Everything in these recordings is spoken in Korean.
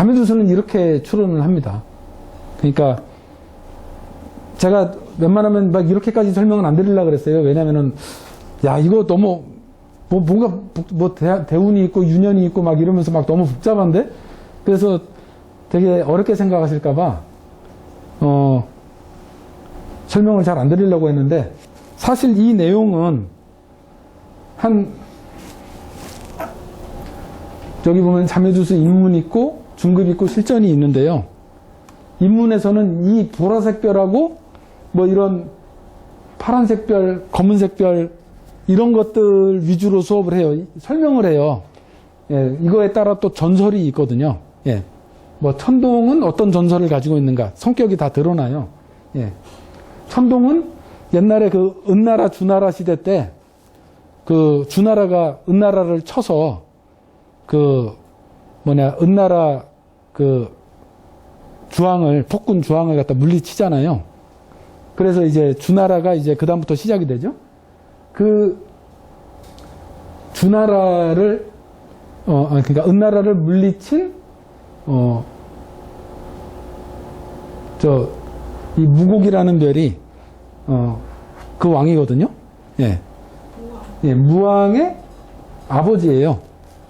자매두수는 이렇게 추론을 합니다. 그러니까 제가 웬만하면 막 이렇게까지 설명은 안 드리려고 그랬어요. 왜냐면은 야 이거 너무 뭐 뭔가 복- 뭐 대, 대운이 있고 유년이 있고 막 이러면서 막 너무 복잡한데 그래서 되게 어렵게 생각하실까봐 어 설명을 잘 안 드리려고 했는데 사실 이 내용은 한 저기 보면 자매주수 인문 있고 중급 있고 실전이 있는데요. 인문에서는 이 보라색 별하고 뭐 이런 파란색 별, 검은색 별 이런 것들 위주로 수업을 해요. 설명을 해요. 예, 이거에 따라 또 전설이 있거든요. 예. 뭐 천동은 어떤 전설을 가지고 있는가 성격이 다 드러나요. 예. 천동은 옛날에 그 은나라 주나라 시대 때 그 주나라가 은나라를 쳐서 그 뭐냐 은나라 그 주왕을 폭군 주왕을 갖다 물리치잖아요. 그래서 이제 주나라가 이제 그 다음부터 시작이 되죠. 그 주나라를 어 아니, 그러니까 은나라를 물리친 어저 이 무곡이라는 별이 어 그 왕이거든요. 예. 예, 무왕의 아버지예요.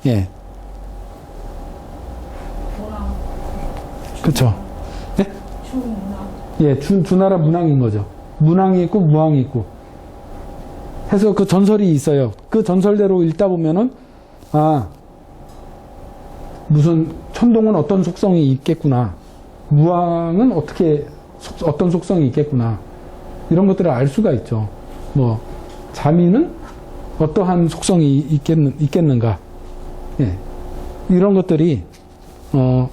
예. 뭐랑 그쵸. 예? 중문화 예, 주, 주나라 문왕인 거죠. 문왕이 있고 무왕이 있고. 해서 그 전설이 있어요. 그 전설대로 읽다 보면은, 아, 무슨, 천동은 어떤 속성이 있겠구나. 무왕은 어떻게, 속- 어떤 속성이 있겠구나. 이런 것들을 알 수가 있죠. 뭐, 자미는 어떠한 속성이 있겠는, 있겠는가. 예. 이런 것들이, 어,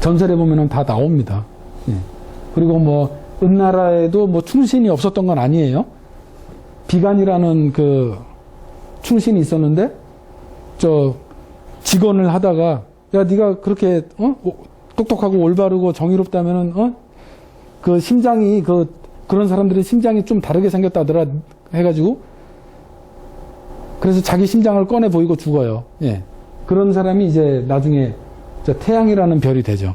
전설에 보면은 다 나옵니다. 예. 그리고 뭐 은나라에도 뭐 충신이 없었던 건 아니에요. 비간이라는 그 충신이 있었는데 저 직원을 하다가 야 네가 그렇게 어? 오- 똑똑하고 올바르고 정의롭다면은 어? 그 심장이 그 그런 사람들의 심장이 좀 다르게 생겼다더라 해가지고 그래서 자기 심장을 꺼내 보이고 죽어요. 예. 그런 사람이 이제 나중에 저 태양이라는 별이 되죠.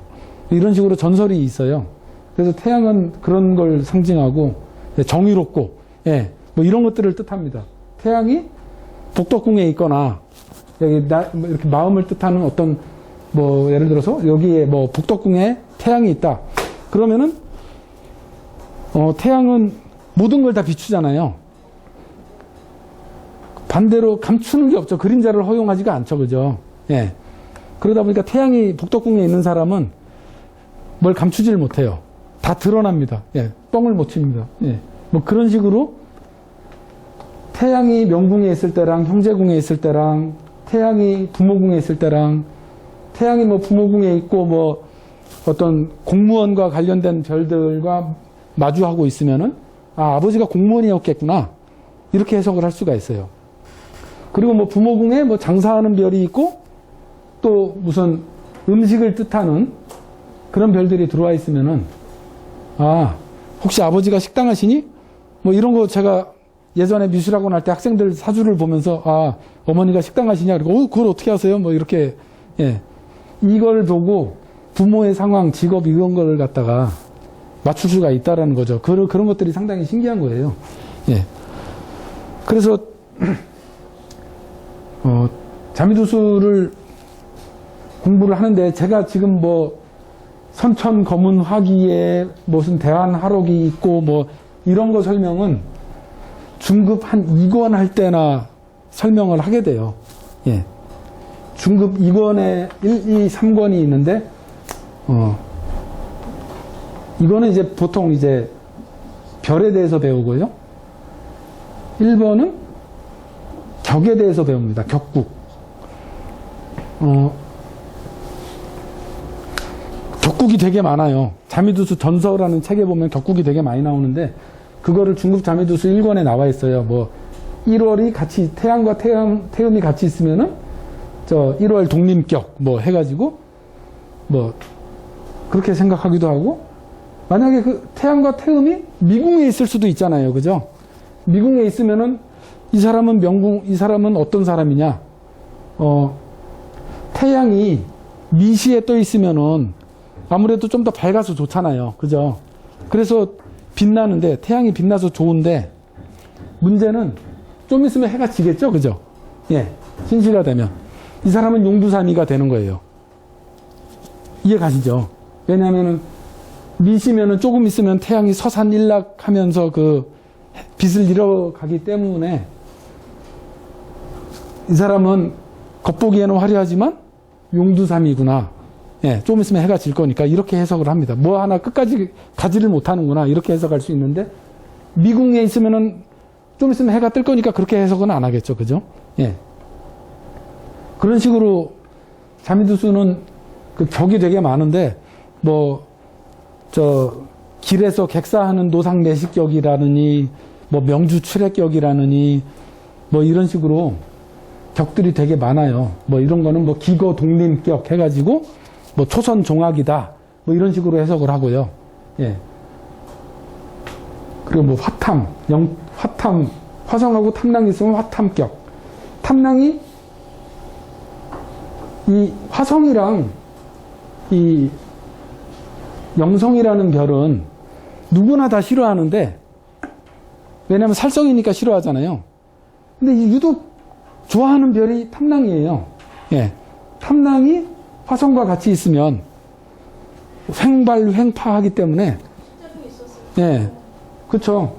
이런 식으로 전설이 있어요. 그래서 태양은 그런 걸 상징하고 예, 정의롭고 예, 뭐 이런 것들을 뜻합니다. 태양이 복덕궁에 있거나 여기 나, 뭐 이렇게 마음을 뜻하는 어떤 뭐 예를 들어서 여기에 뭐 북덕궁에 태양이 있다. 그러면은 어, 태양은 모든 걸 다 비추잖아요. 반대로 감추는 게 없죠. 그림자를 허용하지가 않죠. 그죠? 예. 그러다 보니까 태양이 북덕궁에 있는 사람은 뭘 감추질 못해요. 다 드러납니다. 예. 뻥을 못 칩니다. 예. 뭐 그런 식으로 태양이 명궁에 있을 때랑 형제궁에 있을 때랑 태양이 부모궁에 있을 때랑 태양이 뭐 부모궁에 있고 뭐 어떤 공무원과 관련된 별들과 마주하고 있으면은 아, 아버지가 공무원이었겠구나. 이렇게 해석을 할 수가 있어요. 그리고 뭐 부모궁에 뭐 장사하는 별이 있고 또 무슨 음식을 뜻하는 그런 별들이 들어와 있으면은 아 혹시 아버지가 식당 하시니? 뭐 이런 거 제가 예전에 미술학원 할 때 학생들 사주를 보면서 아 어머니가 식당 하시냐 그리고 어 그걸 어떻게 하세요? 뭐 이렇게 예 이걸 보고 부모의 상황, 직업 이런 걸 갖다가 맞출 수가 있다라는 거죠. 그런 그런 것들이 상당히 신기한 거예요. 예 그래서 어 자미두수를 공부를 하는데 제가 지금 뭐 선천 검은 화기에 무슨 대한 하록이 있고 뭐 이런 거 설명은 중급 한 2권 할 때나 설명을 하게 돼요. 예. 중급 2권에 1, 2, 3권이 있는데 어 이거는 이제 보통 이제 별에 대해서 배우고요. 1번은 격에 대해서 배웁니다. 격국. 어, 격국이 되게 많아요. 자미두수 전서라는 책에 보면 격국이 되게 많이 나오는데 그거를 중국 자미두수 1권에 나와 있어요. 뭐 1월이 같이 태양과 태음, 태음이 같이 있으면은 저 1월 독림격 뭐 해가지고 뭐 그렇게 생각하기도 하고 만약에 그 태양과 태음이 미궁에 있을 수도 있잖아요. 그죠? 미궁에 있으면은 이 사람은 명궁, 이 사람은 어떤 사람이냐? 어, 태양이 미시에 떠 있으면은 아무래도 좀 더 밝아서 좋잖아요. 그죠? 그래서 빛나는데, 태양이 빛나서 좋은데, 문제는 좀 있으면 해가 지겠죠? 그죠? 예. 신시가 되면. 이 사람은 용두사미가 되는 거예요. 이해 가시죠? 왜냐면은, 미시면은 조금 있으면 태양이 서산 일락하면서 그 빛을 잃어가기 때문에 이 사람은 겉보기에는 화려하지만 용두삼이구나. 예, 좀 있으면 해가 질 거니까 이렇게 해석을 합니다. 뭐 하나 끝까지 가지를 못하는구나. 이렇게 해석할 수 있는데 미궁에 있으면은 좀 있으면 해가 뜰 거니까 그렇게 해석은 안 하겠죠. 그죠? 예. 그런 식으로 자미두수는 그 격이 되게 많은데 뭐 저 길에서 객사하는 노상 내식격이라느니 뭐 명주 출애격이라느니 뭐 이런 식으로 격들이 되게 많아요. 뭐 이런 거는 뭐 기거 독림격 해가지고 뭐 초선 종학이다. 뭐 이런 식으로 해석을 하고요. 예. 그리고 뭐 화탐, 영, 화탐, 화성하고 탐랑이 있으면 화탐격. 탐랑이 이 화성이랑 이 영성이라는 별은 누구나 다 싫어하는데 왜냐하면 살성이니까 싫어하잖아요. 근데 이 유독 좋아하는 별이 탐랑이에요. 예. 탐랑이 화성과 같이 있으면 횡발 횡파하기 때문에. 예. 그렇죠.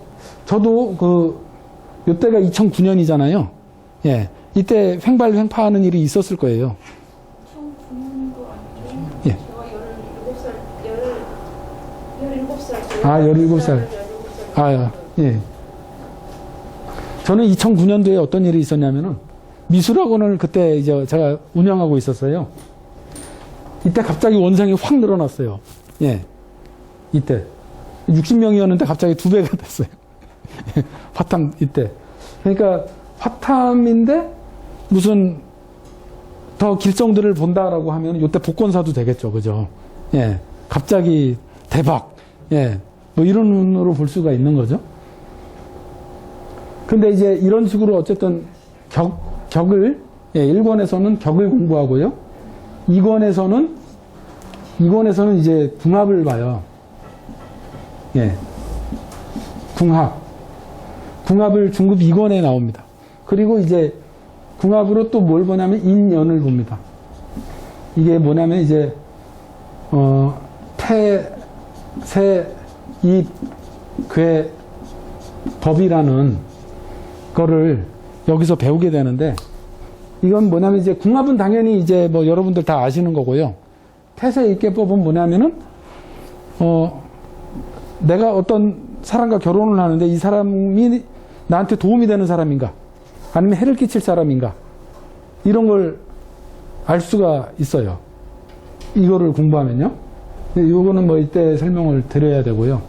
저도 그 이때가 2009년이잖아요. 예. 이때 횡발 횡파하는 일이 있었을 거예요. 2009년도 아니죠? 예. 제가 17살, 17, 17살. 아, 17살. 아, 예. 저는 2009년도에 어떤 일이 있었냐면은 미술학원을 그때 이제 제가 운영하고 있었어요. 이때 갑자기 원생이 확 늘어났어요. 예. 이때. 60명이었는데 갑자기 두 배가 됐어요. 화탐 이때. 그러니까 화탐인데 무슨 더 길정들을 본다라고 하면 이때 복권사도 되겠죠. 그죠? 예. 갑자기 대박. 예. 뭐 이런 눈으로 볼 수가 있는 거죠. 근데 이제 이런 식으로 어쨌든 격, 격을, 예, 1권에서는 격을 공부하고요. 2권에서는, 2권에서는 이제 궁합을 봐요. 예. 궁합. 궁합을 중급 2권에 나옵니다. 그리고 이제 궁합으로 또 뭘 보냐면 인연을 봅니다. 이게 뭐냐면 이제, 어, 태, 세, 이, 괴, 법이라는 거를 여기서 배우게 되는데 이건 뭐냐면 이제 궁합은 당연히 이제 뭐 여러분들 다 아시는 거고요. 태세 입계법은 뭐냐면은 어 내가 어떤 사람과 결혼을 하는데 이 사람이 나한테 도움이 되는 사람인가 아니면 해를 끼칠 사람인가 이런 걸 알 수가 있어요. 이거를 공부하면요. 이거는 뭐 이때 설명을 드려야 되고요.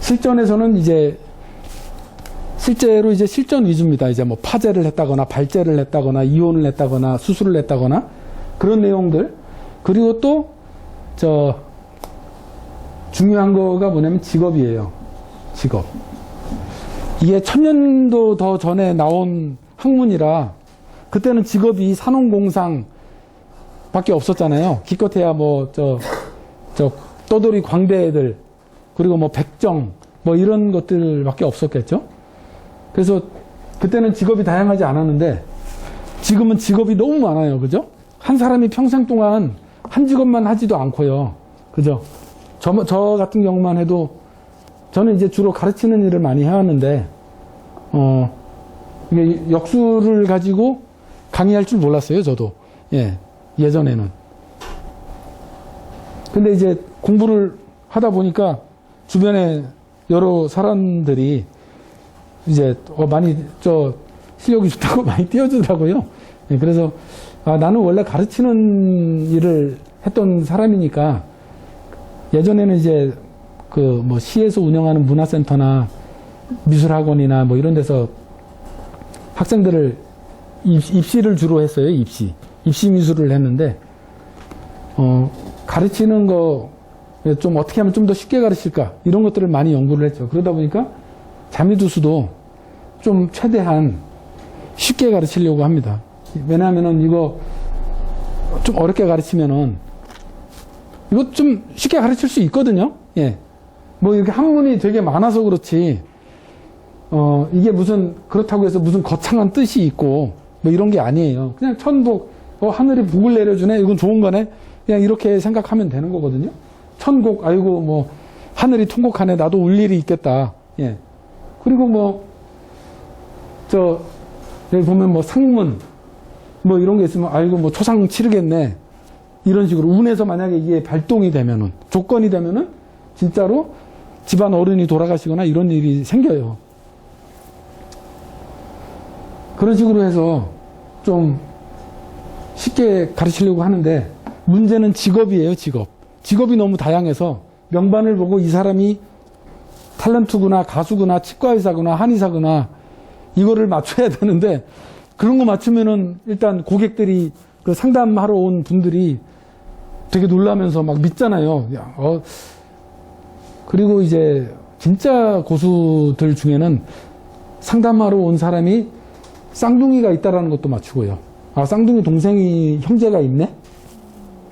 실전에서는 이제 실제로 이제 실전 위주입니다. 이제 뭐 파제를 했다거나 발제를 했다거나 이혼을 했다거나 수술을 했다거나 그런 내용들. 그리고 또 저 중요한 거가 뭐냐면 직업이에요. 직업. 이게 천년도 더 전에 나온 학문이라 그때는 직업이 산업공상 밖에 없었잖아요. 기껏해야 뭐 저 저 떠돌이 광대들 그리고 뭐 백정 뭐 이런 것들밖에 없었겠죠. 그래서 그때는 직업이 다양하지 않았는데 지금은 직업이 너무 많아요. 그죠? 한 사람이 평생 동안 한 직업만 하지도 않고요. 그죠? 저, 저 같은 경우만 해도 저는 이제 주로 가르치는 일을 많이 해왔는데, 어, 이게 역수를 가지고 강의할 줄 몰랐어요. 저도. 예. 예전에는. 근데 이제 공부를 하다 보니까 주변에 여러 사람들이 이제 어, 많이 저 실력이 좋다고 많이 띄워주더라고요. 예, 그래서 아, 나는 원래 가르치는 일을 했던 사람이니까 예전에는 이제 그 뭐 시에서 운영하는 문화센터나 미술학원이나 뭐 이런 데서 학생들을 입, 입시를 주로 했어요. 입시 입시 미술을 했는데 어, 가르치는 거 좀 어떻게 하면 좀 더 쉽게 가르칠까 이런 것들을 많이 연구를 했죠. 그러다 보니까 자미두수도 좀 최대한 쉽게 가르치려고 합니다. 왜냐하면은 이거 좀 어렵게 가르치면은 이거 좀 쉽게 가르칠 수 있거든요. 예. 뭐 이렇게 한문이 되게 많아서 그렇지, 어, 이게 무슨, 그렇다고 해서 무슨 거창한 뜻이 있고, 뭐 이런 게 아니에요. 그냥 천복, 어, 하늘이 복을 내려주네? 이건 좋은 거네? 그냥 이렇게 생각하면 되는 거거든요. 천국, 아이고, 뭐, 하늘이 통곡하네. 나도 울 일이 있겠다. 예. 그리고 뭐, 저, 여기 보면 뭐 상문, 뭐 이런 게 있으면, 아이고, 뭐 초상 치르겠네. 이런 식으로 운에서 만약에 이게 발동이 되면은, 조건이 되면은, 진짜로 집안 어른이 돌아가시거나 이런 일이 생겨요. 그런 식으로 해서 좀 쉽게 가르치려고 하는데 문제는 직업이에요, 직업. 직업이 너무 다양해서 명반을 보고 이 사람이 탤런트구나, 가수구나, 치과의사구나, 한의사구나 이거를 맞춰야 되는데 그런 거 맞추면은 일단 고객들이 그 상담하러 온 분들이 되게 놀라면서 막 믿잖아요. 야, 어. 그리고 이제 진짜 고수들 중에는 상담하러 온 사람이 쌍둥이가 있다라는 것도 맞추고요. 아, 쌍둥이 동생이 형제가 있네?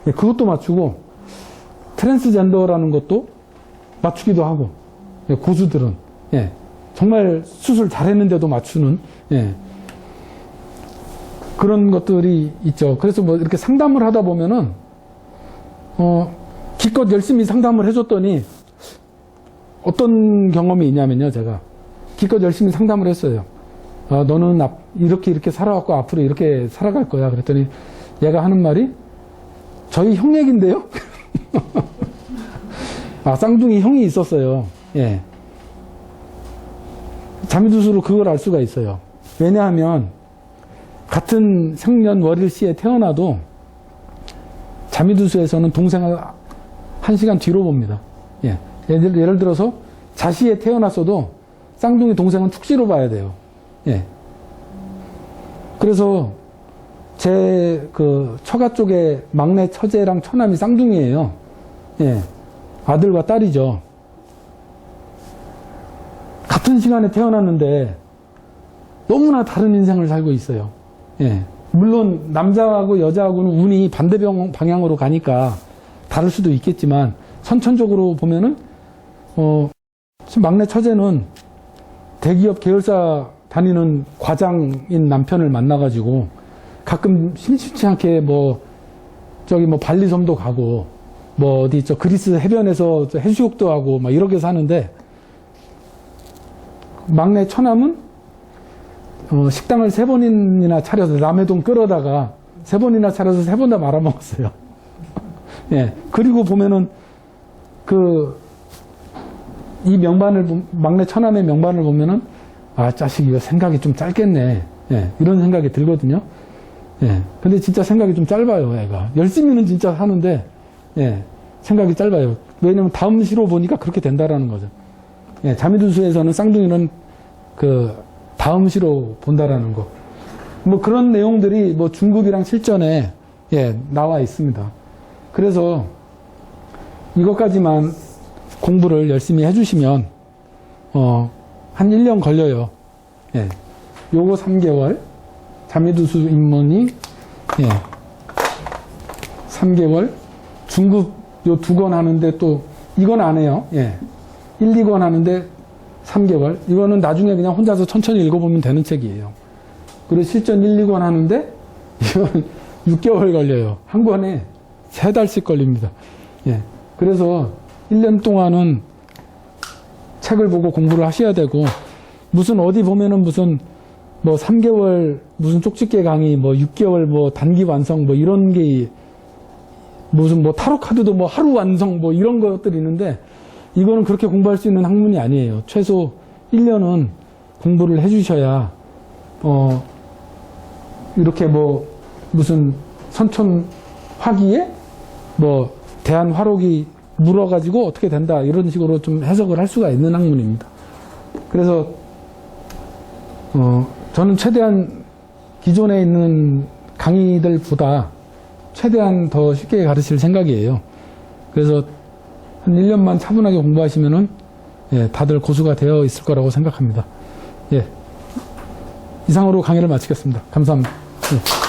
예, 그것도 맞추고, 트랜스젠더라는 것도 맞추기도 하고, 예, 고수들은, 예, 정말 수술 잘했는데도 맞추는, 예, 그런 것들이 있죠. 그래서 뭐 이렇게 상담을 하다 보면은, 어, 기껏 열심히 상담을 해줬더니, 어떤 경험이 있냐면요, 제가. 기껏 열심히 상담을 했어요. 아, 너는 앞- 이렇게 이렇게 살아왔고 앞으로 이렇게 살아갈 거야. 그랬더니 얘가 하는 말이 저희 형 얘긴데요? 아, 쌍둥이 형이 있었어요. 예. 자미두수로 그걸 알 수가 있어요. 왜냐하면 같은 생년월일 시에 태어나도 자미두수에서는 동생을 한 시간 뒤로 봅니다. 예. 예를, 예를 들어서 자시에 태어났어도 쌍둥이 동생은 축시로 봐야 돼요. 예. 그래서 제 그 처가 쪽에 막내 처제랑 처남이 쌍둥이에요. 예. 아들과 딸이죠. 같은 시간에 태어났는데 너무나 다른 인생을 살고 있어요. 예. 물론 남자하고 여자하고는 운이 반대 병- 방향으로 가니까 다를 수도 있겠지만 선천적으로 보면은 어 막내 처제는 대기업 계열사 다니는 과장인 남편을 만나가지고 가끔 심심치 않게 뭐 저기 뭐 발리섬도 가고 뭐 어디 저 그리스 해변에서 저 해수욕도 하고 막 이렇게 사는데 막내 처남은 어, 식당을 세 번이나 차려서 남의 돈 끌어다가 세 번이나 차려서 세 번 다 말아먹었어요. 예. 그리고 보면은 그 이 명반을 보- 막내 처남의 명반을 보면은 아 자식 이거 생각이 좀 짧겠네. 예. 이런 생각이 들거든요. 예. 근데 진짜 생각이 좀 짧아요, 애가. 열심히는 진짜 하는데 예. 생각이 짧아요. 왜냐면 다음 시로 보니까 그렇게 된다라는 거죠. 예. 자미두수에서는 쌍둥이는 그 다음 시로 본다라는 거. 뭐 그런 내용들이 뭐 중국이랑 실전에 예, 나와 있습니다. 그래서 이것까지만 공부를 열심히 해주시면 어, 한 1년 걸려요. 예. 요거 3개월 자미두수 입문이 예. 3개월 중급 요두권 하는데 또 이건 안 해요. 예. 1, 2권 하는데 3개월. 이거는 나중에 그냥 혼자서 천천히 읽어보면 되는 책이에요. 그리고 실전 1, 2권 하는데 이건 6개월 걸려요. 한 권에 세 달씩 걸립니다. 예. 그래서 1년 동안은 책을 보고 공부를 하셔야 되고 무슨 어디 보면은 무슨 뭐 3개월 무슨 쪽집게 강의 뭐 6개월 뭐 단기 완성 뭐 이런 게 무슨 뭐 타로 카드도 뭐 하루 완성 뭐 이런 것들이 있는데 이거는 그렇게 공부할 수 있는 학문이 아니에요. 최소 1년은 공부를 해 주셔야 어 이렇게 뭐 무슨 선천 화기에 뭐 대한 화록이 물어가지고 어떻게 된다 이런 식으로 좀 해석을 할 수가 있는 학문입니다. 그래서 어 저는 최대한 기존에 있는 강의들보다 최대한 더 쉽게 가르칠 생각이에요. 그래서 한 1년만 차분하게 공부하시면은 예, 다들 고수가 되어 있을 거라고 생각합니다. 예. 이상으로 강의를 마치겠습니다. 감사합니다. 예.